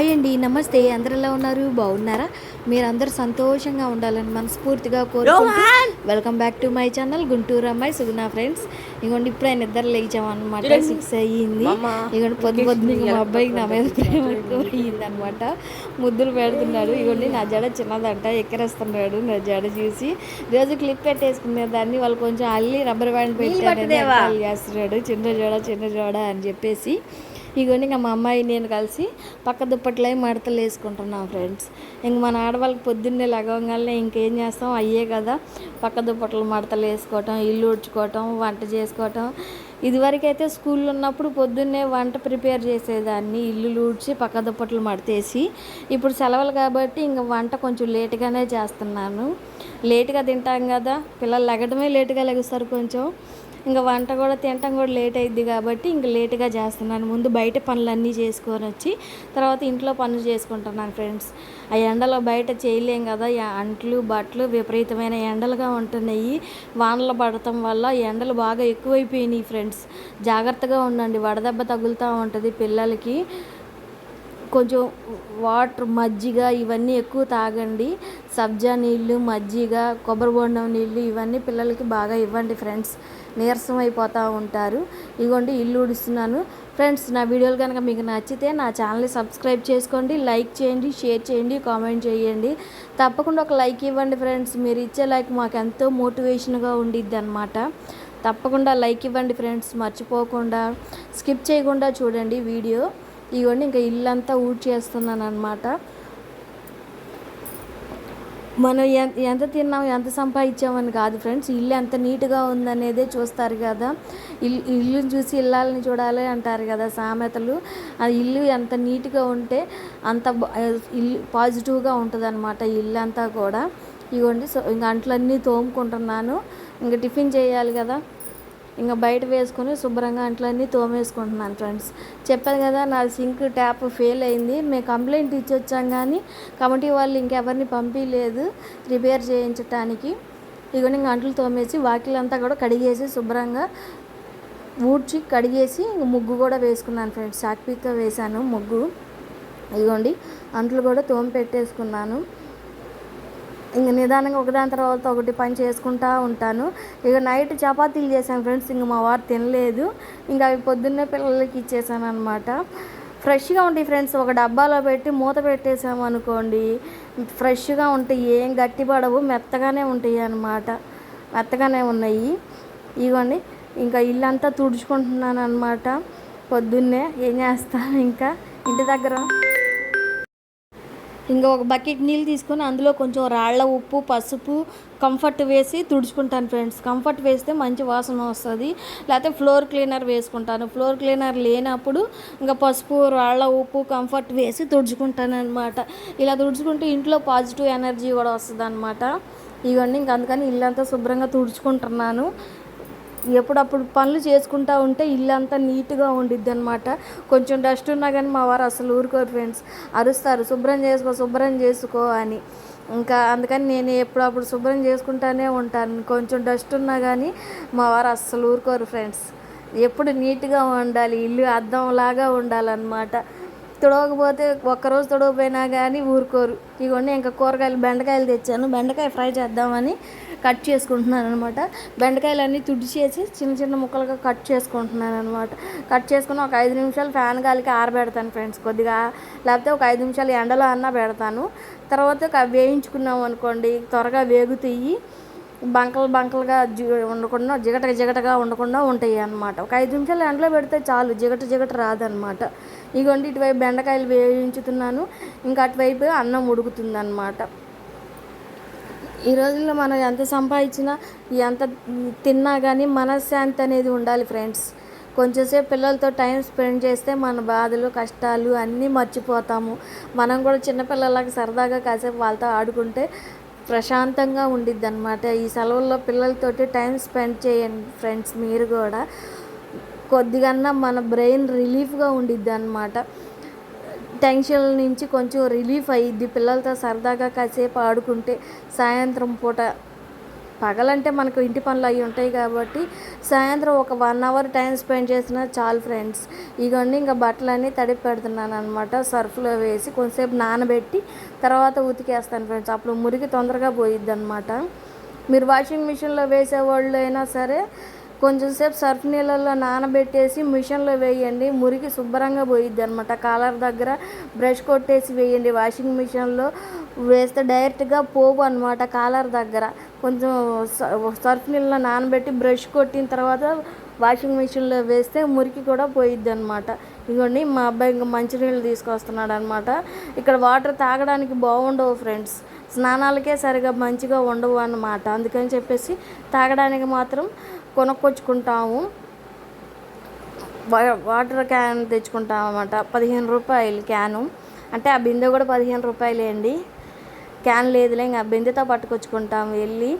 Hi అండి నమస్తే. అందరు ఎలా ఉన్నారు? బాగున్నారా? మీరందరూ సంతోషంగా ఉండాలని మనస్ఫూర్తిగా కోరుకుంటూ welcome back to my channel Guntur అమ్మాయి సుగుణ ఫ్రెండ్స్. ఇగోండి ఇప్పుడే నిద్ర లేచామన్నమాట. సిక్స్ అయ్యింది. ఇగోండి పొద్దు పొద్దున మా అబ్బాయికి నా మీద ప్రేమ అయ్యింది అనమాట ముద్దులు పెడుతున్నాడు. ఇగోండి నా జడ చిన్నదంట ఎక్కరేస్తున్నాడు నా జడ చూసి. రోజు క్లిప్ పెట్టేసుకునే దాన్ని వాళ్ళు కొంచెం అల్లి రబ్బర్ బ్యాండ్ అట్టాలు చేస్తున్నాడు. చిన్న జడ చిన్న జడ అని చెప్పేసి. ఇగోని ఇంకా మా అమ్మాయి నేను కలిసి పక్క దుప్పట్లై మడతలు వేసుకుంటున్నాం ఫ్రెండ్స్. ఇంక మన ఆడవాళ్ళకి పొద్దున్నే లగవంగానే ఇంకేం చేస్తాం? అయ్యే కదా. పక్క దుప్పట్లు మడతలు వేసుకోవటం ఇల్లు ఉడ్చుకోవటం వంట చేసుకోవటం. ఇదివరకైతే స్కూల్లో ఉన్నప్పుడు పొద్దున్నే వంట ప్రిపేర్ చేసేదాన్ని. ఇల్లు ఊడ్చి పక్క దుప్పట్లు మడతేసి. ఇప్పుడు సెలవులు కాబట్టి ఇంక వంట కొంచెం లేటుగానే చేస్తున్నాను. లేటుగా తింటాం కదా. పిల్లలు లెగడమే లేటుగా లెగుస్తారు కొంచెం. ఇంకా వంట కూడా తినటం కూడా లేట్ అయింది కాబట్టి ఇంక లేట్గా చేస్తున్నాను. ముందు బయట పనులన్నీ చేసుకొని వచ్చి తర్వాత ఇంట్లో పనులు చేసుకుంటున్నాను ఫ్రెండ్స్. ఆ ఎండలో బయట చేయలేం కదా అంట్లు బట్టలు విపరీతమైన ఎండలుగా ఉంటున్నాయి. వానలు పడటం వల్ల ఎండలు బాగా ఎక్కువైపోయినాయి ఫ్రెండ్స్. జాగ్రత్తగా ఉండండి వడదెబ్బ తగులుతూ ఉంటుంది పిల్లలకి. కొంచెం వాటర్ మజ్జిగ ఇవన్నీ ఎక్కువ తాగండి. సబ్జా నీళ్ళు మజ్జిగ కొబ్బరి బొండం నీళ్ళు ఇవన్నీ పిల్లలకి బాగా ఇవ్వండి ఫ్రెండ్స్. నీరసం అయిపోతూ ఉంటారు. ఇగోండి ఇల్లు ఊడుస్తున్నాను. ఫ్రెండ్స్ నా వీడియోలు కనుక మీకు నచ్చితే నా ఛానల్ని సబ్స్క్రైబ్ చేసుకోండి లైక్ చేయండి షేర్ చేయండి కామెంట్ చేయండి. తప్పకుండా ఒక లైక్ ఇవ్వండి ఫ్రెండ్స్. మీరు ఇచ్చే లైక్ మాకు ఎంతో మోటివేషన్గా ఉండిద్ది అనమాట తప్పకుండా లైక్ ఇవ్వండి ఫ్రెండ్స్. మర్చిపోకుండా స్కిప్ చేయకుండా చూడండి వీడియో. ఇవన్నీ ఇంకా ఇల్లంతా ఊడ్ చేస్తున్నాను అనమాట మనం ఎంత ఎంత తిన్నాం ఎంత సంపాదించామని కాదు ఫ్రెండ్స్ ఇల్లు ఎంత నీట్గా ఉందనేదే చూస్తారు కదా. ఇల్లు ఇల్లుని చూసి ఇల్లాలని చూడాలి అంటారు కదా సామెతలు. ఆ ఇల్లు ఎంత నీట్గా ఉంటే అంత ఇల్లు పాజిటివ్గా ఉంటుంది అనమాట ఇల్లు అంతా కూడా. ఇవ్వండి సో ఇంక అంట్లన్నీ తోముకుంటున్నాను. ఇంకా టిఫిన్ చేయాలి కదా. ఇంకా బయట వేసుకొని శుభ్రంగా అంట్లన్నీ తోమేసుకుంటున్నాను ఫ్రెండ్స్. చెప్పాను కదా నా సింక్ ట్యాప్ ఫెయిల్ అయింది. మేము కంప్లైంట్ ఇచ్చి వచ్చాం కానీ కమిటీ వాళ్ళు ఇంకెవరిని పంపించలేదు రిపేర్ చేయించడానికి ఇగో ఇంకా అంట్లు తోమేసి వాకిలంతా కూడా కడిగేసి శుభ్రంగా ఊడ్చి కడిగేసి ముగ్గు కూడా వేసుకున్నాను ఫ్రెండ్స్. చాక్పీక్గా వేశాను ముగ్గు. ఇదిగోండి అంట్లు కూడా తోమి పెట్టేసుకున్నాను ఇంక నిదానంగా ఒకదాని తర్వాత ఒకటి పని చేసుకుంటా ఉంటాను. ఇక నైట్ చపాతీలు చేశాను ఫ్రెండ్స్ ఇంక మా వారు తినలేదు. ఇంకా అవి పొద్దున్నే పిల్లలకి ఇచ్చేసాను అనమాట ఫ్రెష్గా ఉంటాయి ఫ్రెండ్స్ ఒక డబ్బాలో పెట్టి మూత పెట్టేసాము అనుకోండి. ఫ్రెష్గా ఉంటాయి ఏం గట్టిపడవు మెత్తగానే ఉంటాయి అన్నమాట. మెత్తగానే ఉన్నాయి. ఇగోండి ఇంకా ఇల్లంతా తుడుచుకుంటున్నాను అనమాట పొద్దున్నే ఏం చేస్తాను ఇంకా? ఇంటి దగ్గర ఇంకా ఒక బకెట్ నీళ్ళు తీసుకొని అందులో కొంచెం రాళ్ళ ఉప్పు పసుపు కంఫర్ట్ వేసి తుడుచుకుంటాను ఫ్రెండ్స్ కంఫర్ట్ వేస్తే మంచి వాసన వస్తుంది. లేకపోతే ఫ్లోర్ క్లీనర్ వేసుకుంటాను. ఫ్లోర్ క్లీనర్ లేనప్పుడు ఇంకా పసుపు రాళ్ళ ఉప్పు కంఫర్ట్ వేసి తుడుచుకుంటాను అనమాట ఇలా తుడుచుకుంటే ఇంట్లో పాజిటివ్ ఎనర్జీ కూడా వస్తుంది అనమాట ఇవన్నీ ఇంక అందుకని ఇల్లంతా శుభ్రంగా తుడుచుకుంటున్నాను. ఎప్పుడప్పుడు పనులు చేసుకుంటా ఉంటే ఇల్లంతా నీట్గా ఉండిద్ది అనమాట కొంచెం డస్ట్ ఉన్నా కానీ మా వారు అసలు ఊరుకోరు ఫ్రెండ్స్ అరుస్తారు శుభ్రం చేసుకో శుభ్రం చేసుకో అని. ఇంకా అందుకని నేను ఎప్పుడప్పుడు శుభ్రం చేసుకుంటానే ఉంటాను. కొంచెం డస్ట్ ఉన్నా కానీ మా వారు అస్సలు ఊరుకోరు ఫ్రెండ్స్ ఎప్పుడు నీట్గా ఉండాలి ఇల్లు అద్దంలాగా ఉండాలన్నమాట. తుడవకపోతే ఒక్కరోజు తుడవపోయినా కానీ ఊరుకోరు. ఇవన్నీ ఇంకా కూరగాయలు బెండకాయలు తెచ్చాను. బెండకాయ ఫ్రై చేద్దామని కట్ చేసుకుంటున్నాను అనమాట బెండకాయలు అన్నీ తుడిచేసి చిన్న చిన్న ముక్కలుగా కట్ చేసుకుంటున్నాను అనమాట కట్ చేసుకుని ఒక ఐదు నిమిషాలు ఫ్యాన్ గాలికి ఆరబెడతాను ఫ్రెండ్స్ కొద్దిగా. లేకపోతే ఒక ఐదు నిమిషాలు ఎండలో అన్నా పెడతాను. తర్వాత ఒక వేయించుకున్నాం అనుకోండి త్వరగా వేగుతాయి. బంకలు బంకలుగా జి ఉండకుండా జిగట జిగటగా ఉండకుండా ఉంటాయి అన్నమాట. ఒక ఐదు నిమిషాలు ఎండలో పెడితే చాలు జిగట జిగట రాదనమాట ఇగోండి ఇటువైపు బెండకాయలు వేయించుతున్నాను ఇంకా అటువైపు అన్నం ఉడుకుతుంది అనమాట ఈ రోజుల్లో మనం ఎంత సంపాదించినా ఎంత తిన్నా కానీ మనశ్శాంతి అనేది ఉండాలి ఫ్రెండ్స్. కొంచెంసేపు పిల్లలతో టైం స్పెండ్ చేస్తే మన బాధలు కష్టాలు అన్నీ మర్చిపోతాము. మనం కూడా చిన్నపిల్లలకి సరదాగా కాసేపు వాళ్ళతో ఆడుకుంటే ప్రశాంతంగా ఉండిద్ది అనమాట ఈ సెలవుల్లో పిల్లలతోటి టైం స్పెండ్ చేయండి ఫ్రెండ్స్ మీరు కూడా. కొద్దిగా మన బ్రెయిన్ రిలీఫ్గా ఉండిద్ది అనమాట టెన్షన్ నుంచి కొంచెం రిలీఫ్ అయ్యిద్ది పిల్లలతో సరదాగా కాసేపు ఆడుకుంటే సాయంత్రం పూట పగలంటే మనకు ఇంటి పనులు అవి ఉంటాయి కాబట్టి సాయంత్రం ఒక వన్ అవర్ టైం స్పెండ్ చేసినా చాలు ఫ్రెండ్స్. ఇగోండి ఇంకా బట్టలన్నీ తడిపి పెడుతున్నాను అనమాట సర్ఫ్లో వేసి కొంతసేపు నానబెట్టి తర్వాత ఉతికేస్తాను ఫ్రెండ్స్. అప్పుడు మురికి తొందరగా పోయిద్ది అనమాట మీరు వాషింగ్ మిషన్లో వేసేవాళ్ళు అయినా సరే కొంచెం సేపు సర్ఫ్ నీళ్ళల్లో నానబెట్టేసి మిషన్లో వేయండి. మురికి శుభ్రంగా పోయిద్ది అనమాట కాలర్ దగ్గర బ్రష్ కొట్టేసి వేయండి వాషింగ్ మిషన్లో. వేస్తే డైరెక్ట్గా పోవు అనమాట కాలర్ దగ్గర. కొంచెం స- సర్ఫ్ నీళ్ళలో నానబెట్టి బ్రష్ కొట్టిన తర్వాత వాషింగ్ మిషన్లో వేస్తే మురికి కూడా పోయిద్ది అనమాట ఇదిగోండి మా అబ్బాయి ఇంకా మంచినీళ్ళు తీసుకొస్తున్నాడు అనమాట ఇక్కడ వాటర్ తాగడానికి బాగుండవు ఫ్రెండ్స్. స్నానాలకే సరిగా మంచిగా ఉండవు అన్నమాట. అందుకని చెప్పేసి తాగడానికి మాత్రం కొనుక్కొచ్చుకుంటాము. వాటర్ క్యాన్ తెచ్చుకుంటాం అన్నమాట పదిహేను రూపాయలు క్యాను. అంటే ఆ బిందె కూడా పదిహేను రూపాయలే అండి. క్యాన్ లేదులే ఇంకా బిందెతో పట్టుకొచ్చుకుంటాం వెళ్ళి.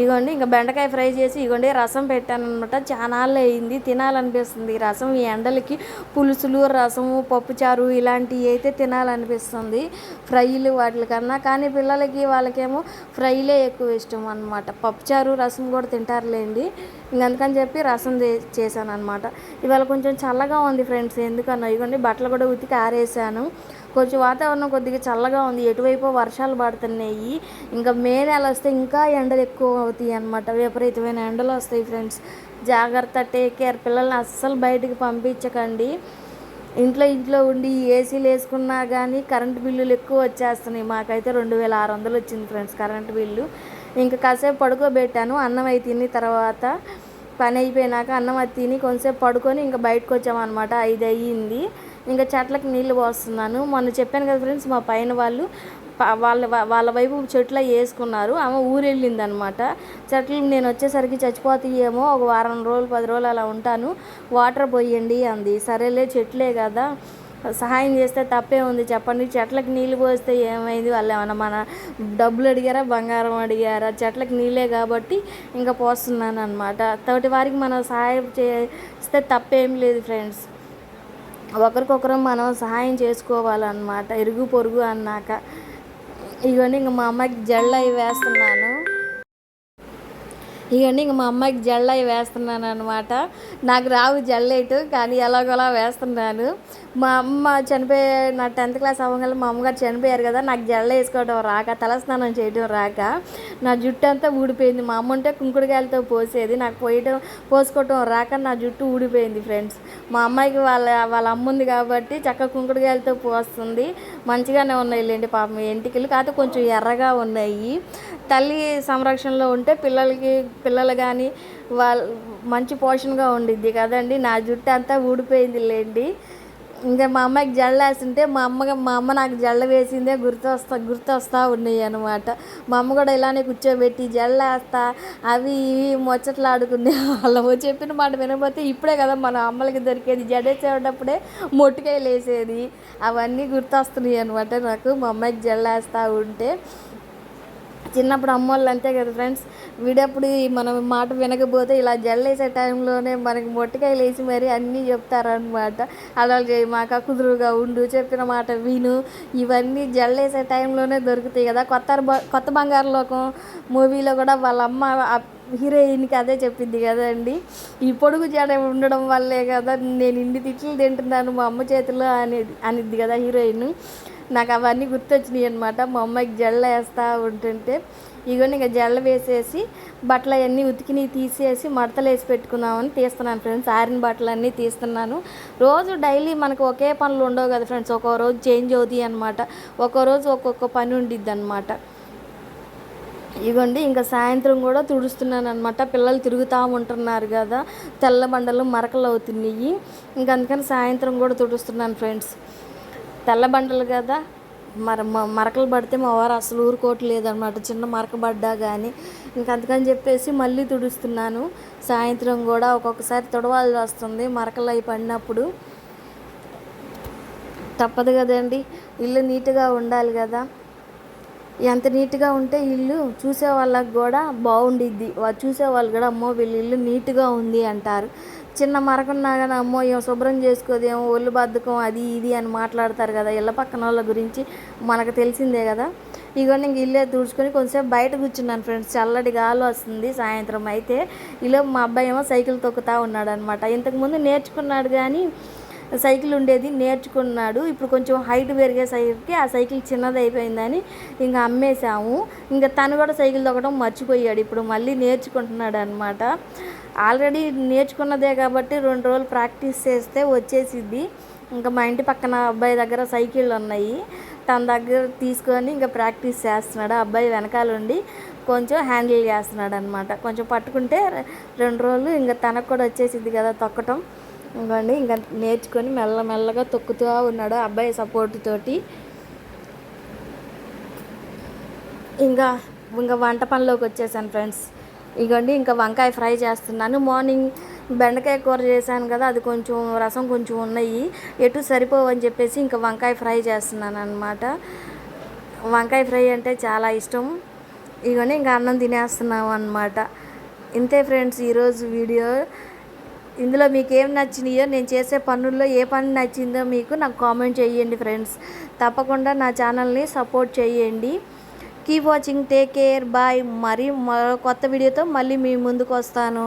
ఇగోండి ఇంకా బెండకాయ ఫ్రై చేసి ఇగోండి రసం పెట్టాను అనమాట చాలా అయింది తినాలనిపిస్తుంది ఈ రసం. ఈ ఎండలకి పులుసులు రసము పప్పుచారు ఇలాంటివి అయితే తినాలనిపిస్తుంది. ఫ్రైలు వాటికన్నా. కానీ పిల్లలకి వాళ్ళకేమో ఫ్రైలే ఎక్కువ ఇష్టం అనమాట పప్పుచారు రసం కూడా తింటారులేండి. ఇంక అందుకని చెప్పి రసం చేశాను అనమాట ఇవాళ కొంచెం చల్లగా ఉంది ఫ్రెండ్స్ ఎందుకన్నా ఇగోండి బట్టలు కూడా ఉతికి ఆరేసాను. కొంచెం వాతావరణం కొద్దిగా చల్లగా ఉంది. ఎటువైపు వర్షాలు పడుతున్నాయి? ఇంకా మే నెల వస్తే ఇంకా ఎండలు ఎక్కువ అవుతాయి అన్నమాట. విపరీతమైన ఎండలు వస్తాయి ఫ్రెండ్స్. జాగ్రత్త టేక్ కేర్. పిల్లల్ని అస్సలు బయటికి పంపించకండి. ఇంట్లో ఇంట్లో ఉండి ఏసీలు వేసుకున్నా కానీ కరెంటు బిల్లులు ఎక్కువ వచ్చేస్తున్నాయి. మాకైతే రెండు వేల ఆరు వందలు వచ్చింది ఫ్రెండ్స్ కరెంటు బిల్లు. ఇంకా కాసేపు పడుకోబెట్టాను. అన్నం అయి తిని తర్వాత పని అయిపోయినాక అన్నం అది తిని కొంచెంసేపు పడుకొని ఇంకా బయటకు వచ్చామన్నమాట. ఐదు అయ్యింది ఇంకా చెట్లకు నీళ్ళు పోస్తున్నాను. మొన్న చెప్పాను కదా ఫ్రెండ్స్ మా పైన వాళ్ళు వాళ్ళ వాళ్ళ వైపు చెట్లు వేసుకున్నారు. ఆమె ఊరెళ్ళింది అనమాట చెట్లు నేను వచ్చేసరికి చచ్చిపోతాయేమో ఒక వారం రోజులు పది రోజులు అలా ఉంటాను. వాటర్ పోయండి అంది. సరేలే చెట్లే కదా. సహాయం చేస్తే తప్పే ఉంది చెప్పండి. చెట్లకు నీళ్ళు పోస్తే ఏమైంది? వాళ్ళు ఏమన్నా మన డబ్బులు అడిగారా? బంగారం అడిగారా? చెట్లకు నీళ్ళే కాబట్టి ఇంకా పోస్తున్నాను అనమాట తోటి వారికి మనం సహాయం చేస్తే తప్పేం లేదు ఫ్రెండ్స్. ఒకరికొకరు మనం సహాయం చేసుకోవాలన్నమాట. ఇరుగు పొరుగు అన్నాక. ఇవన్నీ ఇంక మా అమ్మాయికి జళ్ళు అవి వేస్తున్నాను. ఇవన్నీ ఇంక మా అమ్మాయికి జళ్ళు అవి వేస్తున్నాను అనమాట నాకు రావు జళ్ళేటు కానీ ఎలాగోలా వేస్తున్నాను. మా అమ్మ చనిపోయే నా టెన్త్ క్లాస్ అవ్వగల మా అమ్మగారు చనిపోయారు కదా నాకు జల్ల వేసుకోవడం రాక తలస్నానం చేయడం రాక నా జుట్టు అంతా ఊడిపోయింది. మా అమ్మ ఉంటే కుంకుడుకాయలతో పోసేది నాకు పోయటం పోసుకోవటం రాక నా జుట్టు ఊడిపోయింది ఫ్రెండ్స్. మా అమ్మాయికి వాళ్ళ వాళ్ళ అమ్మ ఉంది కాబట్టి చక్క కుంకుడుకాయలతో పోస్తుంది మంచిగానే ఉన్నాయి లేండి పాపం ఎంటికలు కాకపోతే కొంచెం ఎర్రగా ఉన్నాయి. తల్లి సంరక్షణలో ఉంటే పిల్లలకి పిల్లలు కానీ వాళ్ళ మంచి పోషణగా ఉండిద్ది కదండి. నా జుట్టు అంతా ఊడిపోయింది లేండి. ఇంకా మా అమ్మాయికి జళ్ళు వేస్తుంటే మా అమ్మ మా అమ్మ నాకు జళ్ళ వేసిందే గుర్తొస్తా గుర్తొస్తా ఉన్నాయి అనమాట మా అమ్మ కూడా ఇలానే కూర్చోబెట్టి జళ్ళు వేస్తా అవి ఇవి ముచ్చట్లాడుకునే వాళ్ళము. చెప్పిన మాట వినకపోతే ఇప్పుడే కదా మన అమ్మలకి దొరికేది. జడేసేటప్పుడే మొట్టుకాయలు వేసేది. అవన్నీ గుర్తొస్తున్నాయి అనమాట నాకు. మా అమ్మాయికి జళ్ళు వేస్తూ ఉంటే చిన్నప్పుడు అమ్మోళ్ళు అంతే కదా ఫ్రెండ్స్. వీడప్పుడు మనం మాట వినకపోతే ఇలా జల్లేసే టైంలోనే మనకి మొట్టకాయలు వేసి మరి అన్నీ చెప్తారనమాట అలా మాకు కుదురుగా ఉండు చెప్పిన మాట విను. ఇవన్నీ జల్లేసే టైంలోనే దొరుకుతాయి కదా. కొత్త బ- కొత్త బంగారు లోకం మూవీలో కూడా వాళ్ళ అమ్మ హీరోయిన్కి అదే చెప్పింది కదండి ఈ పొడుగు జడ ఉండడం వల్లే కదా నేను ఇన్ని తిట్లు తింటున్నాను మా అమ్మ చేతిలో అని అనిద్ది కదా హీరోయిన్. నాకు అవన్నీ గుర్తొచ్చినాయి అనమాట మా అమ్మాయికి జల్ల వేస్తూ ఉంటుంటే ఇగోని ఇక జల్ల వేసేసి బట్టలు అవన్నీ ఉతికిని తీసేసి మడతలు వేసి పెట్టుకుందామని తీస్తున్నాను ఫ్రెండ్స్. ఆరిన బట్టలు అన్నీ తీస్తున్నాను. రోజు డైలీ మనకు ఒకే పనులు ఉండవు కదా ఫ్రెండ్స్. ఒక్కో రోజు చేంజ్ అవుతాయి అనమాట ఒక్కో రోజు ఒక్కొక్క పని ఉండిద్ది అనమాట ఇగోండి ఇంకా సాయంత్రం కూడా తుడుస్తున్నాను అనమాట పిల్లలు తిరుగుతూ ఉంటున్నారు కదా తెల్ల బండలు మరకలు అవుతున్నాయి. ఇంకా అందుకని సాయంత్రం కూడా తుడుస్తున్నాను ఫ్రెండ్స్. తెల్లబండలు కదా. మర మ- మరకలు పడితే మా వారు అసలు ఊరుకోవట్లేదనమాట చిన్న మరక పడ్డా కానీ ఇంకా అందుకని చెప్పేసి మళ్ళీ తుడుస్తున్నాను. సాయంత్రం కూడా ఒక్కొక్కసారి తుడవాల్సి వస్తుంది. మరకలు అయి పడినప్పుడు తప్పదు కదండి. ఇల్లు నీట్గా ఉండాలి కదా. ఎంత నీట్గా ఉంటే ఇల్లు చూసే వాళ్ళకి కూడా బాగుండిద్ది. చూసే వాళ్ళు కూడా అమ్మో వీళ్ళ ఇల్లు నీట్గా ఉంది అంటారు. చిన్న మరకున్నా కానీ అమ్మో ఏం శుభ్రం చేసుకోదేమో ఒళ్ళు బద్ధకం అది ఇది అని మాట్లాడతారు కదా ఇళ్ళ పక్కన వాళ్ళ గురించి మనకు తెలిసిందే కదా. ఇగోండి ఇంక ఇల్లే తుడుచుకొని కొంచెంసేపు బయట కూర్చున్నాను ఫ్రెండ్స్ చల్లటి గాలి వస్తుంది సాయంత్రం అయితే. ఇలా మా అబ్బాయి ఏమో సైకిల్ తొక్కుతా ఉన్నాడు అనమాట ఇంతకుముందు నేర్చుకున్నాడు కానీ సైకిల్ ఉండేది నేర్చుకున్నాడు. ఇప్పుడు కొంచెం హైట్ పెరిగేసరికి ఆ సైకిల్ చిన్నది అయిపోయిందని ఇంకా అమ్మేశాము. ఇంకా తను కూడా సైకిల్ తొక్కడం మర్చిపోయాడు. ఇప్పుడు మళ్ళీ నేర్చుకుంటున్నాడు అనమాట ఆల్రెడీ నేర్చుకున్నదే కాబట్టి రెండు రోజులు ప్రాక్టీస్ చేస్తే వచ్చేసిద్ది. ఇంకా మా ఇంటి పక్కన అబ్బాయి దగ్గర సైకిళ్ళు ఉన్నాయి. తన దగ్గర తీసుకొని ఇంకా ప్రాక్టీస్ చేస్తున్నాడు. ఆ అబ్బాయి వెనకాల ఉండి కొంచెం హ్యాండిల్ చేస్తున్నాడు అనమాట కొంచెం పట్టుకుంటే రెండు రోజులు ఇంకా తనకు కూడా వచ్చేసింది కదా తొక్కటం. ఇంకోండి ఇంకా నేర్చుకొని మెల్లమెల్లగా తొక్కుతూ ఉన్నాడు ఆ అబ్బాయి సపోర్ట్ తోటి. ఇంకా ఇంకా వంట పనిలోకి వచ్చేసాను ఫ్రెండ్స్. ఇగోండి ఇంకా వంకాయ ఫ్రై చేస్తున్నాను. మార్నింగ్ బెండకాయ కూర చేశాను కదా అది కొంచెం రసం కొంచెం ఉన్నాయి. ఎటు సరిపోవని చెప్పేసి ఇంకా వంకాయ ఫ్రై చేస్తున్నాను అనమాట వంకాయ ఫ్రై అంటే చాలా ఇష్టం. ఇగోని ఇంకా అన్నం తినేస్తున్నాం అనమాట ఇంతే ఫ్రెండ్స్ ఈరోజు వీడియో. ఇందులో మీకు ఏం నచ్చినాయో నేను చేసే పనుల్లో ఏ పని నచ్చిందో మీకు నాకు కామెంట్ చేయండి ఫ్రెండ్స్. తప్పకుండా నా ఛానల్ని సపోర్ట్ చేయండి. Keep watching take care bye. మరి మరో కొత్త వీడియోతో మళ్ళీ మీ ముందుకు వస్తాను.